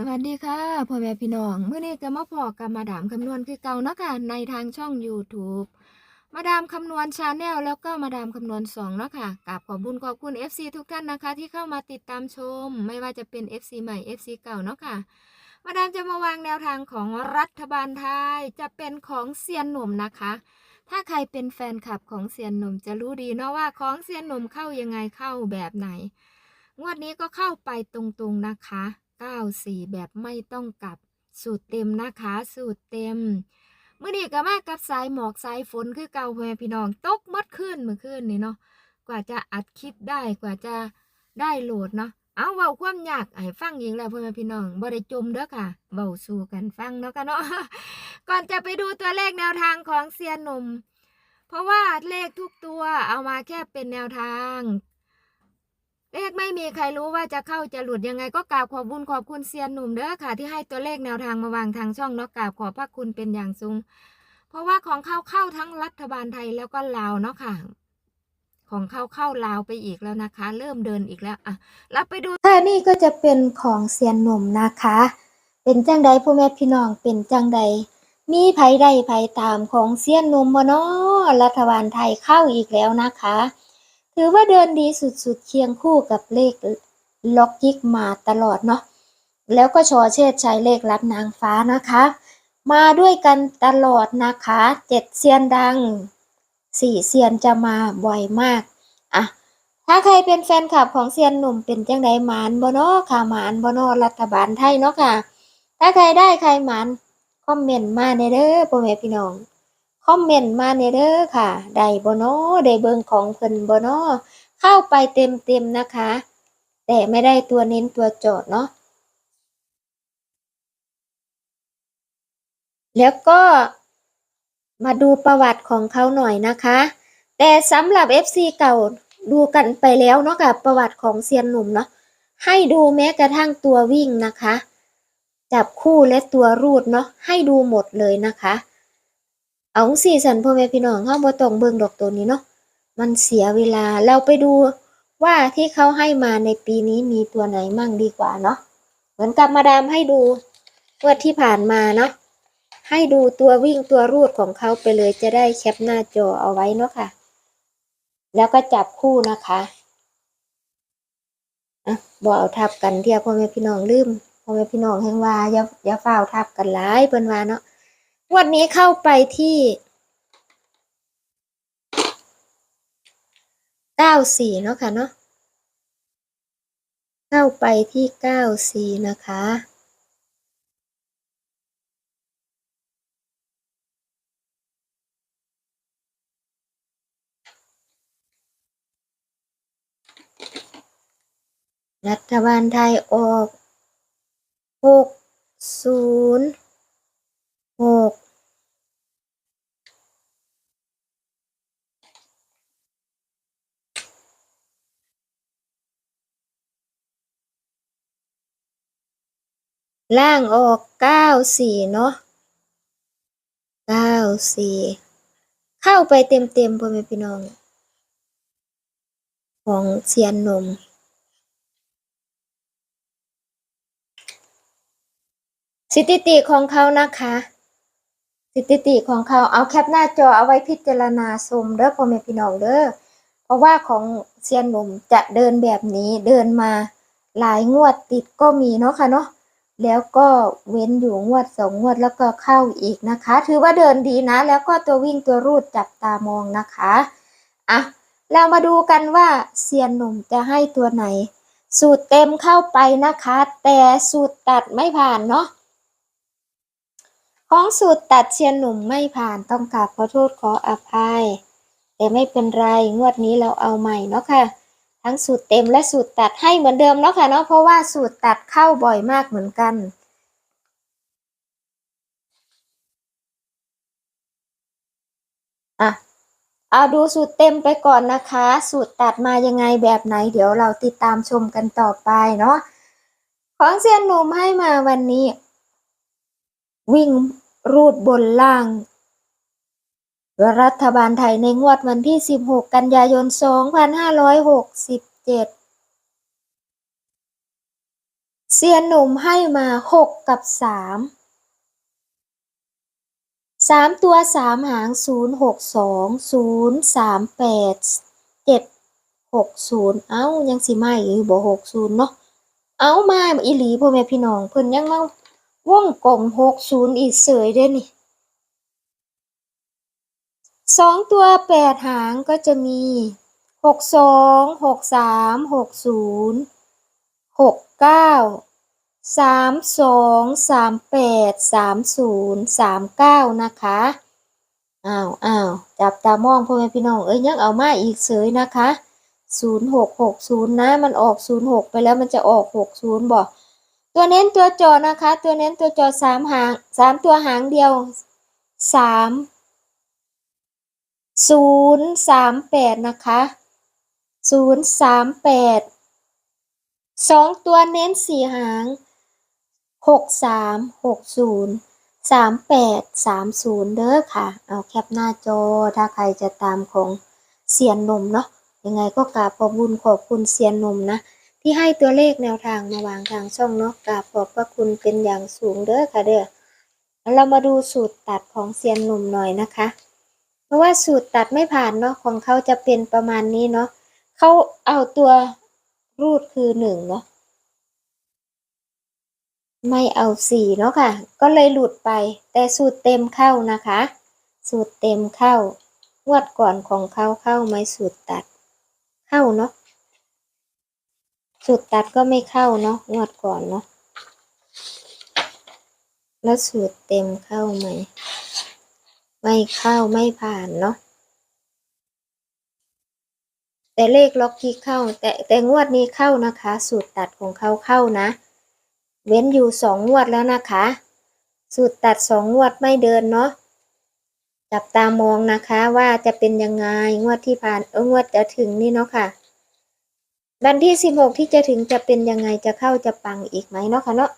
สวัสดีค่ะพ่อแม่พี่น้องเมื่อนี้ก็มาพอกับมาดามคำนวณคือเก่าเนาะค่ะในทางช่อง YouTube มาดามคำนวณชาแนลแล้วก็มาดามคำนวณสองเนาะค่ะกราบขอบบุญขอบคุณ FC ทุกท่านนะคะ ที่เข้ามาติดตามชม ไม่ว่าจะเป็น FC ใหม่ FC เก่าเนาะค่ะ มาดามจะมาวางแนวทางของรัฐบาลไทยจะเป็นของเซียนหนุ่มนะคะ ถ้าใครเป็นแฟนคลับของเซียนหนุ่มจะรู้ดีเนาะว่าของเซียนหนุ่มเข้ายังไงเข้าแบบไหน งวดนี้ก็เข้าไปตรงๆนะคะ 94 แบบไม่ต้องกลับ สูตรเต็มนะคะ สูตรเต็มเมื่อนี้ก็มากับสายหมอกสายฝนคือเก่าแม่พี่น้องตกมดขึ้นเมื่อคืนนี่เนาะกว่าจะอัดคลิปได้กว่าจะได้โหลดเนาะเอาเบาความยากให้ฟังอีกแล้วพ่อแม่พี่น้องบ่ได้จมเด้อค่ะเบาสู่กันฟังเนาะค่ะเนาะก่อนจะไปดูตัวเลขแนวทางของเซียนหนุ่ม เพราะว่าเลขทุกตัวเอามาแค่เป็นแนวทาง เลขไม่มีใครรู้ว่าจะเข้าจะหลุดยังไงก็กราบขอบบุญขอบคุณเซียนหนุ่มเด้อค่ะ ที่ให้ตัวเลขแนวทางมาวางทางช่องเนาะกราบขอบพระคุณเป็นอย่างสูง เพราะว่าของเข้าเข้าทั้งรัฐบาลไทยแล้วก็ลาวเนาะค่ะ ของเข้าเข้าลาวไปอีกแล้วนะคะ เริ่มเดินอีกแล้วอะรับไปดูค่ะนี่ก็จะเป็นของเซียนหนุ่มนะคะ เป็นจังใดพ่อแม่พี่น้องเป็นจังใดมีไผใดไผตามของเซียนหนุ่มบ่เนาะรัฐบาลไทยเข้าอีกแล้วนะคะ ถือว่าเดินดีสุดๆ เคียงคู่กับเลขล็อกยิกมาตลอดเนาะ แล้วก็ชอเชษชัยเลขรับนางฟ้านะคะ มาด้วยกันตลอดนะคะเจ็ดเซียนดังสี่เซียนจะมาบ่อยมากอะถ้าใครเป็นแฟนคลับของเซียนหนุ่มเป็นจังไดหมานบ่เนาะค่ะหมานบนาะรัฐบาลไทยเนาะค่ะ ถ้าใครได้ใครหมานคอมเมนต์มาในเด้อพ่อแม่พี่น้อง คอมเมนต์มาในเด้อค่ะ ได้บนาะได้เบิงของเพิ่นบนาะเข้าไปเต็มๆนะคะ แต่ไม่ได้ตัวเน้นตัวโจทย์เนาะ แล้วก็มาดูประวัติของเขาหน่อยนะคะ แต่สำหรับ FC เก่าดูกันไปแล้วเนาะกับประวัติของเซียนหนุ่มเนาะ ให้ดูแม้กระทั่งตัววิ่งนะคะ จับคู่และตัวรูดเนาะ ให้ดูหมดเลยนะคะ เอาสี่สันพ่อแม่พี่น้องเฮาบ่ต้องเบิ่งดอกตัวนี้เนาะมันเสียเวลาเราไปดูว่าที่เขาให้มาในปีนี้มีตัวไหนมั่งดีกว่าเนาะเหมือนกับมาดามให้ดูงวดที่ผ่านมาเนาะให้ดูตัววิ่งตัวรูดของเขาไปเลยจะได้แคปหน้าจอเอาไว้เนาะค่ะ แล้วก็จับคู่นะคะอะบ่เอาทับกันเที่ยพ่อแม่พี่น้องลืมพ่อแม่พี่น้องแห่งว่าอย่าอย่าเฝ้าทับกันหลายเปิ้นว่าเนาะ วันนี้เข้าไปที่เก้าสี่เนาะค่ะเนาะเข้าไปที่เก้าสี่นะคะรัฐบาลไทยออกหกศูนย์ หกล่างออกเก้าสี่เนาะเก้าสี่เข้าไปเต็มเต็มๆพ่อแม่พี่น้อง ของเซียนนมสถิติของเขานะคะ สถิติของเขาเอาแคปหน้าจอเอาไว้พิจารณาชมเด้อพ่อแม่พี่น้องเด้อเพราะว่าของเซียนหนุ่มจะเดินแบบนี้เดินมาหลายงวดติดก็มีเนาะค่ะเนาะแล้วก็เว้นอยู่งวดสองงวดแล้วก็เข้าอีกนะคะ ถือว่าเดินดีนะ แล้วก็ตัววิ่งตัวรูดจับตามองนะคะอะเรามาดูกันว่าเซียนหนุ่มจะให้ตัวไหน สูตรเต็มเข้าไปนะคะ แต่สูตรตัดไม่ผ่านเนาะ ของสูตรตัดเชียนหนุ่มไม่ผ่านต้องกราบขอโทษขออภัย แต่ไม่เป็นไร งวดนี้เราเอาใหม่เนาะค่ะ ทั้งสูตรเต็มและสูตรตัดให้เหมือนเดิมเนาะค่ะเนาะเพราะว่าสูตรตัดเข้าบ่อยมากเหมือนกันอะเอาดูสูตรเต็มไปก่อนนะคะ สูตรตัดมายังไงแบบไหน เดี๋ยวเราติดตามชมกันต่อไปเนาะของเซียนหนุ่มให้มาวันนี้ วิ่งรูดบนล่าง รัฐบาลไทยในงวดวันที่ 16 กันยายน 2567 เซียนหนุ่มให้มาหกกับสามสามตัวสามหางศูนย์หกสองศูนย์สามแปดเจ็ดหกศูนย์เอ้า ยังสิมาอยู่บ่หกศูนย์เนาะ เอามาอีหลีพ่อแม่พี่น้อง เพิ่นยังมา วงกลมหกศูนย์อีกเสยเด้นี่สองตัวแปดหางก็จะมีหกสองหกสามหกศูนย์หกเก้าสามสองสามแปดสามศูนย์สามเก้านะคะอ้าวอ้าวจับตามองพ่อแม่พี่น้องเอ้ยยังเอามาอีกเสยนะคะศูนย์หกหกศูนย์นะมันออกศูนย์หกไปแล้วมันจะออกหกศูนย์บอก ตัวเน้นตัวจอนะคะ ตัวเน้นตัวจอสามหางสามตัวหางเดียวสามศูนย์สามแปดนะคะศูนย์สามแปดสองตัวเน้นสี่หางหกสามหกศูนย์สามแปดสามศูนย์เด้อค่ะ เอาแคปหน้าจอถ้าใครจะตามของเซียนนมเนาะยังไงก็กราบขอบคุญขอบคุณเซียนนมนะ ที่ให้ตัวเลขแนวทางมาวางทางช่องเนาะกราบขอบพระคุณเป็นอย่างสูงเด้อค่ะเด้อเรามาดูสูตรตัดของเซียนหนุ่มหน่อยนะคะ เพราะว่าสูตรตัดไม่ผ่านเนาะของเขาจะเป็นประมาณนี้เนาะเขาเอาตัวรูดคือหนึ่งเนาะไม่เอาสี่เนาะค่ะ ก็เลยหลุดไป แต่สูตรเต็มเข้านะคะ สูตรเต็มเข้างวดก่อนของเขาเข้าไหมสูตรตัด เข้าเนาะ สูตรตัดก็ไม่เข้าเนาะงวดก่อนเนาะแล้วสูตรเต็มเข้าไหม ไม่เข้าไม่ผ่านเนาะแต่เลขล็อกที่เข้า แต่แต่งวดนี้เข้านะคะ สูตรตัดของเขาเข้านะ เว้นอยู่สองงวดแล้วนะคะ สูตรตัดสองงวดไม่เดินเนาะจับตามองนะคะว่าจะเป็นยังไงงวดที่ผ่านเอองวดจะถึงนี่เนาะค่ะ วันที่สิบหกที่จะถึงจะเป็นยังไงจะเข้าจะปังอีกไหมเนาะคะเนาะ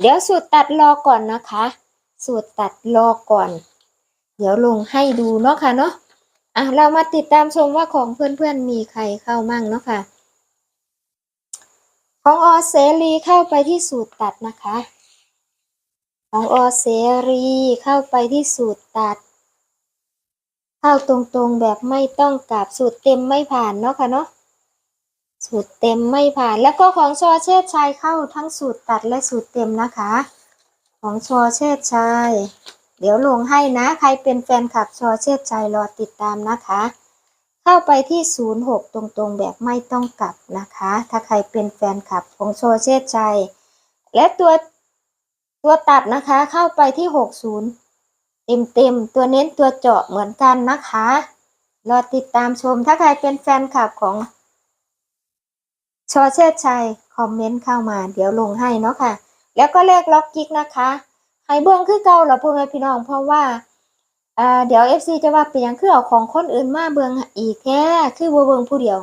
เดี๋ยวสูตรตัดรอก่อนนะคะ สูตรตัดรอก่อน เดี๋ยวลงให้ดูเนาะค่ะเนาะอะเรามาติดตามชมว่าของเพื่อนๆมีใครเข้ามั่งเนาะค่ะ ของอเสรีเข้าไปที่สูตรตัดนะคะ ของอเสรีเข้าไปที่สูตรตัด เข้าตรงๆแบบไม่ต้องกลับสูตรเต็มไม่ผ่านเนาะค่ะเนาะ สูตรเต็มไม่ผ่าน แล้วก็ของชอเชษชัยเข้าทั้งสูตรตัดและสูตรเต็มนะคะ ของชอเชษชัยเดี๋ยวลงให้นะ ใครเป็นแฟนคลับชอเชษชัยรอติดตามนะคะ เข้าไปที่ 06 ตรงๆ แบบไม่ต้องกลับนะคะ ถ้าใครเป็นแฟนคลับของโชเชษชัยและตัวตัวตัดนะคะเข้าไปที่ 60 เต็มๆตัวเน้นตัวเจาะเหมือนกันนะคะ รอติดตามชมถ้าใครเป็นแฟนคลับของ ชอเชษชัยคอมเมนต์เข้ามา เดี๋ยวลงให้เนาะค่ะ แล้วก็เลขล็อกกิกนะคะให้เบื้องคือเก่าเรอพ่อแม่พี่น้องเพราะว่าเดี๋ยว FC จะว่าเป็นหยังคือเอาของคนอื่นมาเบิ่งอีกแท้คือบ่เบิ่งผู้เดียว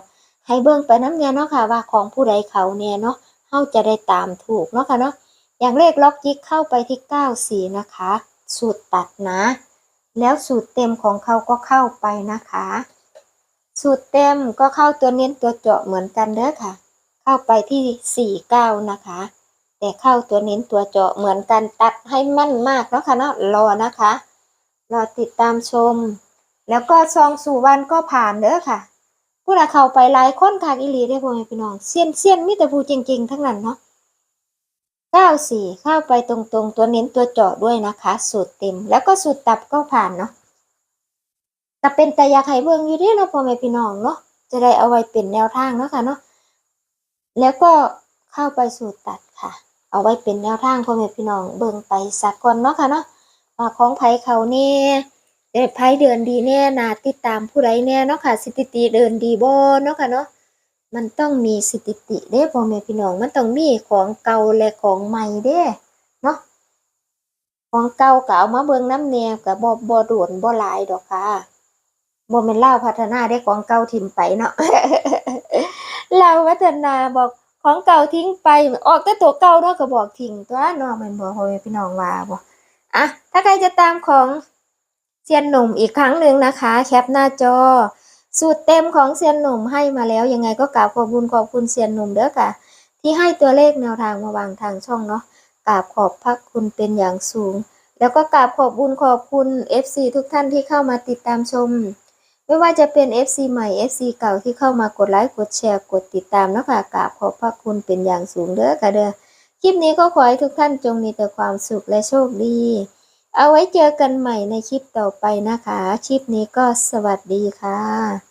ให้เบิ่งไปน้ำเนี่ยเนาะค่ะว่าของผู้ใดเขาเนี่ยเนาะเฮาจะได้ตามถูกเนาะค่ะเนาะอย่างเลขล็อกยิกเข้าไปที่94นะคะ สูตรตัดนะ แล้วสูตรเต็มของเขาก็เข้าไปนะคะ สูตรเต็มก็เข้าตัวเน้นตัวเจาะเหมือนกันเด้อค่ะ เข้าไปที่ 49 นะคะ แต่เข้าตัวเน้นตัวเจาะเหมือนกันตัดให้มั่นมากเนาะค่ะเนาะรอนะคะ รอติดตามชม แล้วก็ซองสู่วันก็ผ่านเด้อค่ะผู้ใดเข้าไปหลายคนคักอีหลีได้พ่อแม่พี่น้องเซียนเซียนมีแต่ผู้จริง ๆ ทั้งนั้นเนาะ94 เข้าไปตรงๆ ตัวเน้นตัวเจาะด้วยนะคะ สูตรเต็ม แล้วก็สูตรตับก็ผ่านเนาะแต่เป็นแต่ยากให้เบิ่งอยู่ด้เนาะพ่อแม่พี่น้องเนาะจะได้เอาไว้เป็นแนวทางเนาะค่ะเนาะ แล้วก็เข้าไปสูตรตัดค่ะ เอาไว้เป็นแนวทางพ่อแม่พี่น้องเบิ่งไปสักก่อนเนาะค่ะเนาะว่าของไผเขาแน่เด็ไผเดินดีแน่นาติดตามผู้ใดแน่เนาะค่ะ สถิติเดินดีบ่เนาะค่ะเนาะมันต้องมีสถิติเด้พ่อแม่พี่น้องมันต้องมีของเก่าและของใหม่เด้เนาะของเก่าก็เอามาเบิ่งน้ำแนวก็บ่บ่โดนบ่หลายดอกค่ะบ่แม่นลาพัฒนาได้ของเก่าถิ่มไปเนาะ ลาวพัฒนาบอกของเก่าทิ้งไป ออกแต่ตัวเก่าเนาะก็บอกทิ้งตัวนาะแม่นบ่พ่อแม่พี่น้องว่าบ่อะถ้าใครจะตามของเซียนหนุ่มอีกครั้งหนึ่งนะคะ แคปหน้าจอ สูตรเต็มของเซียนหนุ่มให้มาแล้วยังไงก็กราบขอบคุณขอบคุณเซียนหนุ่มเด้อค่ะ ที่ให้ตัวเลขแนวทางมาวางทางช่องเนาะกราบขอบพระคุณเป็นอย่างสูง แล้วก็กราบขอบบุญขอบคุณ FC ทุกท่านที่เข้ามาติดตามชม ไม่ว่าจะเป็น FC ใหม่ FC เก่าที่เข้ามากดไลค์กดแชร์กดติดตามเนาะคะกราบขอบพระคุณเป็นอย่างสูงเด้อค่ะเด้อคลิปนี้ก็ขอให้ทุกท่านจงมีแต่ความสุขและโชคดี เอาไว้เจอกันใหม่ในคลิปต่อไปนะคะ คลิปนี้ก็สวัสดีค่ะ